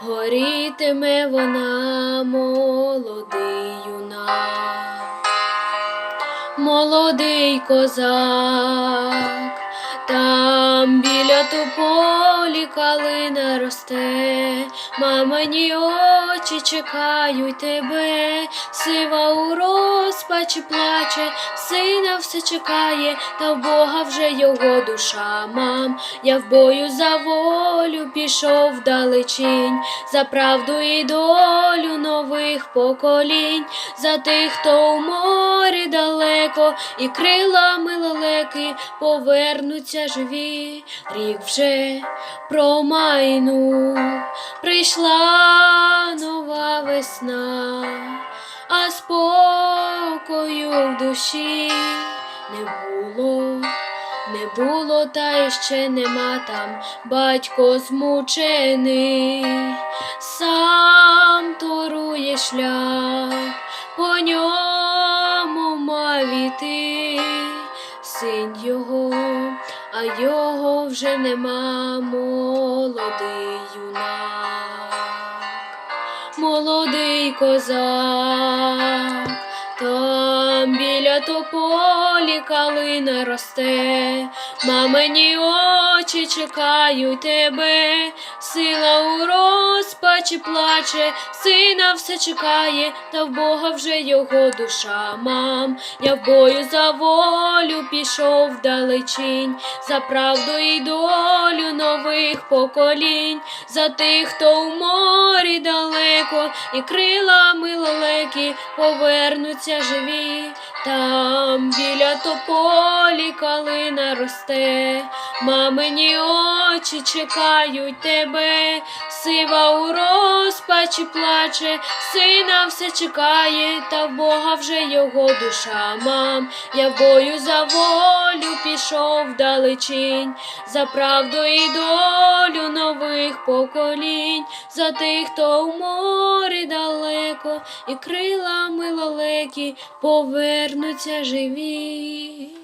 Горітиме вона молодий юнак, молодий козак, там біля тополі калина росте, мамині очі чекають тебе, сива у розпачі плаче, сина все чекає, та в Бога вже його душа, мам. Я в бою за волю пішов вдалечінь, за правду і долю нових поколінь, за тих, хто у морі далеко, і крилами лелеки повернуться живі. Рік вже промайнув, прийшла нова весна, а спокою в душі не було. Не було, та ще нема там. Батько змучений, сам торує шлях, по ньому мав іти син його, а його вже нема молодий юнак, молодий козак. Там біля тополі калина росте, мамині очі чекають тебе, сила у розпачі плаче, сина все чекає, та в Бога вже його душа, мам. Я в бою за волю пішов вдалечінь, за правду і долю нових поколінь, за тих, хто у морі далеко, і крилами лелеки повернуться живі, там біля тополі калина росте, мамині очі чекають тебе, сива у розпачі плаче, сина все чекає, та в Бога вже його душа, мам. Я в бою за волю пішов вдалечінь, за правду і долю нових поколінь, за тих, хто у морі далеко, і крилами лелеки повернуться живі.